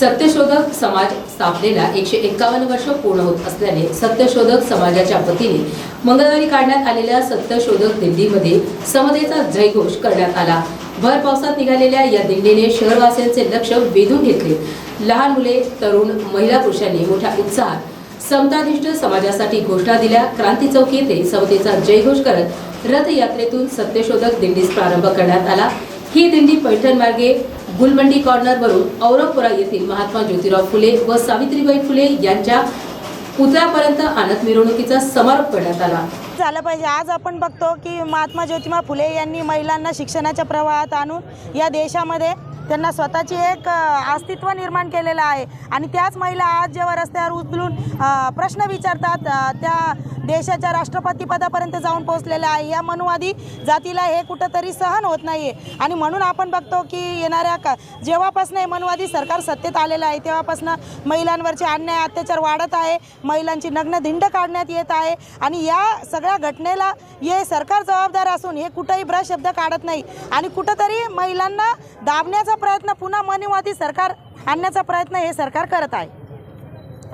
सत्यशोधक समाज स्थापनेला एकशे एक्कावन्न वर्ष पूर्ण होत असल्याने सत्यशोधक समाजाच्या वतीने मंगळवारी काढण्यात आलेल्या सत्यशोधक दिंडीमध्ये समतेचा जयघोष करण्यात आला. भर पावसात निघालेल्या या दिंडीने शहरवासियांचे लक्ष वेधून घेतले. लहान मुले तरुण महिला पुरुषांनी मोठ्या उत्साहात समताधिष्ठ समाजासाठी घोषणा दिल्या. क्रांती चौक येथे समतेचा जयघोष करत रथयात्रेतून सत्यशोधक दिंडीस प्रारंभ करण्यात आला. ही दिंडी पैठण मार्गे गुलमंडी कॉर्नरवरून औरंगपुरा येथील महात्मा ज्योतिराव फुले व सावित्रीबाई फुले यांच्या पुतळ्यापर्यंत आणत मिरवणुकीचा समारोप करण्यात आला. झालं पाहिजे. आज आपण बघतो की महात्मा ज्योतिबा फुले यांनी महिलांना शिक्षणाच्या प्रवाहात आणून या देशामध्ये त्यांना स्वतःची एक अस्तित्व निर्माण केलेलं आहे. आणि त्याच महिला आज जेव्हा रस्त्यावर उचलून प्रश्न विचारतात त्या देशाच्या राष्ट्रपतीपदापर्यंत जाऊन पोहोचलेल्या आहे. या मनुवादी जातीला हे कुठंतरी सहन होत नाही आहे आणि म्हणून आपण बघतो की येणाऱ्या का जेव्हापासून हे मनुवादी सरकार सत्तेत आलेलं आहे तेव्हापासून महिलांवरचे अन्याय अत्याचार वाढत आहे. महिलांची नग्न धिंड काढण्यात येत आहे. आणि या सगळ्या घटनेला हे सरकार जबाबदार असून हे कुठंही ब्रश शब्द काढत नाही. आणि कुठंतरी महिलांना दाबण्याचा प्रयत्न पुन्हा मनुवादी सरकार आणण्याचा प्रयत्न हे सरकार करत आहे.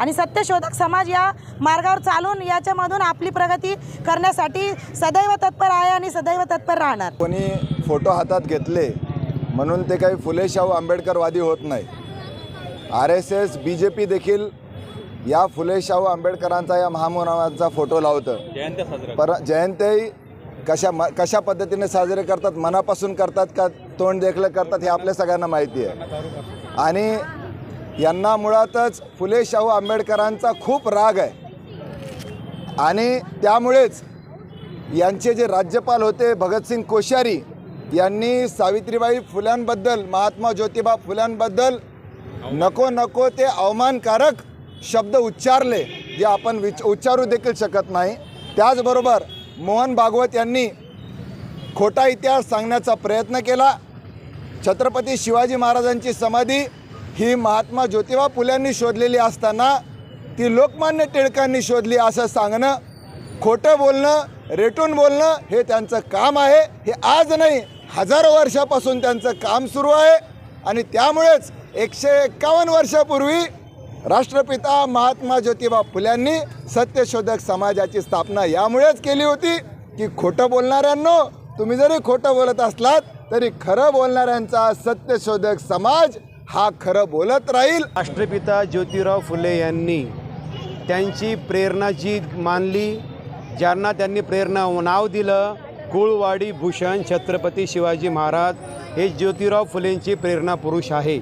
आणि सत्यशोधक समाज या मार्गावर चालून याच्यामधून आपली प्रगती करण्यासाठी सदैव तत्पर आहे आणि सदैव तत्पर राहणार. कोणी फोटो हातात घेतले म्हणून ते काही फुले शाहू आंबेडकरवादी होत नाही. R S S B J P देखील या फुले शाहू आंबेडकरांचा या महामुनावांचा फोटो लावतं. पर जयंती कशा म कशा पद्धतीने साजरे करतात मनापासून करतात का तोंड देखलं करतात हे आपल्या सगळ्यांना माहिती आहे. आणि यांना मुळातच फुले शाहू आंबेडकरांचा खूप राग आहे. आणि त्यामुळेच यांचे जे राज्यपाल होते भगतसिंग कोश्यारी यांनी सावित्रीबाई फुल्यांबद्दल महात्मा ज्योतिबा फुल्यांबद्दल नको नको ते अवमानकारक शब्द उच्चारले जे आपण विच उच्चारू देखील शकत नाही. त्याचबरोबर मोहन भागवत यांनी खोटा इतिहास सांगण्याचा प्रयत्न केला. छत्रपती शिवाजी महाराजांची समाधी ही महात्मा ज्योतिबा फुल्यांनी शोधलेली असताना ती लोकमान्य टिळकांनी शोधली असं सांगणं खोटं बोलणं रेटून बोलणं हे त्यांचं काम आहे. हे आज नाही हजारो वर्षापासून त्यांचं काम सुरू आहे आणि त्यामुळेच एकशे एक्कावन्न वर्षापूर्वी राष्ट्रपिता महात्मा ज्योतिबा फुल्यांनी सत्यशोधक समाजाची स्थापना यामुळेच केली होती की खोटं बोलणाऱ्यांनो तुम्ही जरी खोटं बोलत असलात तरी खरं बोलणाऱ्यांचा सत्यशोधक समाज हा खरं बोलत राहील. राष्ट्रपिता ज्योतिराव फुले यांनी त्यांची प्रेरणा जी मानली ज्यांना त्यांनी प्रेरणा नाव दिलं कुळवाडी भूषण छत्रपती शिवाजी महाराज हे ज्योतिराव फुलेंची प्रेरणा पुरुष आहे.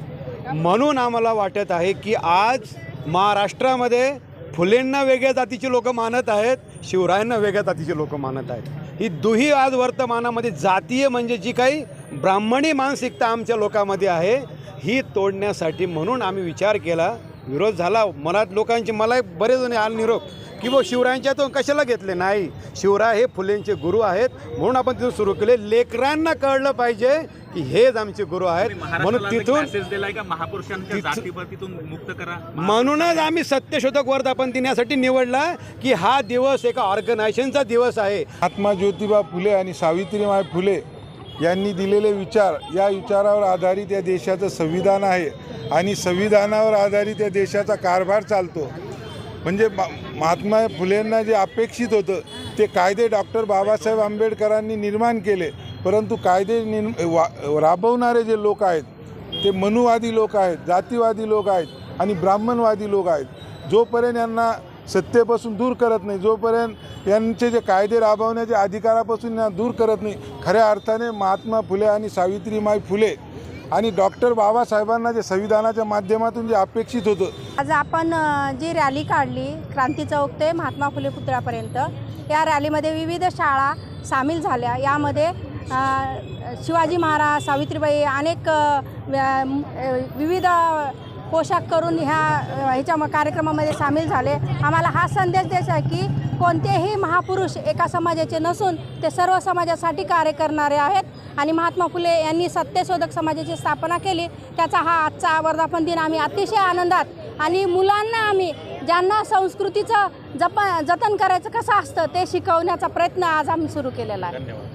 म्हणून आम्हाला वाटत आहे की आज महाराष्ट्रामध्ये फुलेंना वेगळ्या जातीचे लोक मानत आहेत शिवरायांना वेगळ्या जातीचे लोक मानत आहेत. ही दुही आज वर्तमानामध्ये जातीय म्हणजे जी काही ब्राह्मणी मानसिकता आमच्या लोकांमध्ये आहे. ही तोडण्यासाठी म्हणून आम्ही विचार केला. विरोध झाला. मनात लोकांचे मला बरेच जण आल निरोप. की बो शिवरायांच्यातून कशाला घेतले? नाही. शिवराय हे फुलेंचे गुरु आहेत. म्हणून आपण तिथून सुरू केले. लेकरांना कळलं पाहिजे की हेच आमचे गुरु आहेत. म्हणून तिथून मुक्त करा. म्हणूनच आम्ही सत्यशोधक वर्धापन दिनासाठी निवडला की हा दिवस एका ऑर्गनायझेशनचा दिवस आहे. महात्मा ज्योतिबा फुले आणि सावित्रीबाई फुले यांनी दिलेले विचार या विचारावर आधारित या देशाचं संविधान आहे आणि संविधानावर आधारित या देशाचा कारभार चालतो. म्हणजे महात्मा फुलेंना जे अपेक्षित होतं ते कायदे डॉक्टर बाबासाहेब आंबेडकरांनी निर्माण केले. परंतु कायदे निर्म वा राबवणारे जे लोक आहेत ते मनुवादी लोक आहेत जातीवादी लोक आहेत आणि ब्राह्मणवादी लोक आहेत. जोपर्यंत यांना सत्तेपासून दूर करत नाही. जोपर्यंत यांचे जे कायदे राबवण्याच्या अधिकारापासून यांना दूर करत नाही खऱ्या अर्थाने महात्मा फुले आणि सावित्रीमाई फुले आणि डॉक्टर बाबासाहेबांना जे संविधानाच्या माध्यमातून जे अपेक्षित होतं. आज आपण जी रॅली काढली क्रांती चौक ते महात्मा फुले पुतळ्यापर्यंत या रॅलीमध्ये विविध शाळा सामील झाल्या. यामध्ये शिवाजी महाराज सावित्रीबाई अनेक व्या- विविध पोशाख करून ह्या ह्याच्या म- कार्यक्रमामध्ये सामील झाले. आम्हाला हा संदेश द्यायचा आहे की कोणतेही महापुरुष एका समाजाचे नसून ते सर्व समाजासाठी कार्य करणारे आहेत. आणि महात्मा फुले यांनी सत्यशोधक समाजाची स्थापना केली. त्याचा हा आजचा वर्धापन दिन आम्ही अतिशय आनंदात आणि मुलांना आम्ही ज्यांना संस्कृतीचं जप जतन करायचं कसं असतं ते शिकवण्याचा प्रयत्न आज आम्ही सुरू केलेला आहे.